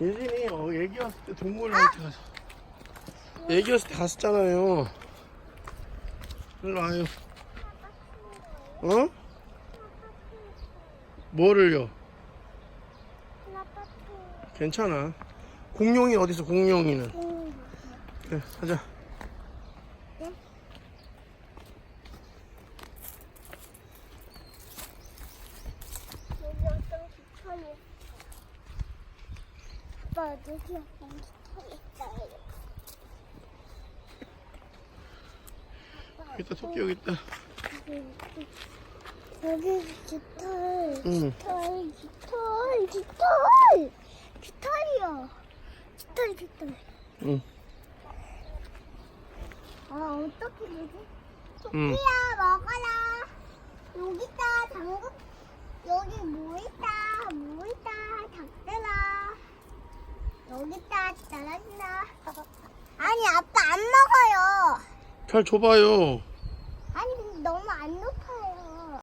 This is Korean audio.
예진이 어, 애기 왔을 때 동물원한테 가서. 애기 왔을 때 갔었잖아요. 일로 와요. 어? 뭐를요? 괜찮아. 공룡이 어딨어 공룡이는? 그래 가자 여기 어떤 깃털이 아빠 여기 깃털이 있어요 여기 있다 토끼 여기 있다 여기 깃털 응. 깃털 깃털 깃털 깃털이요 깃털 깃털 응. 아 어떻게 되지? 응. 토끼야 먹어라 여기 있다 당근 여기 뭐 있다 여기다 잘랐나? 아니 아빠 안 먹어요. 잘 줘봐요. 아니 너무 안 녹.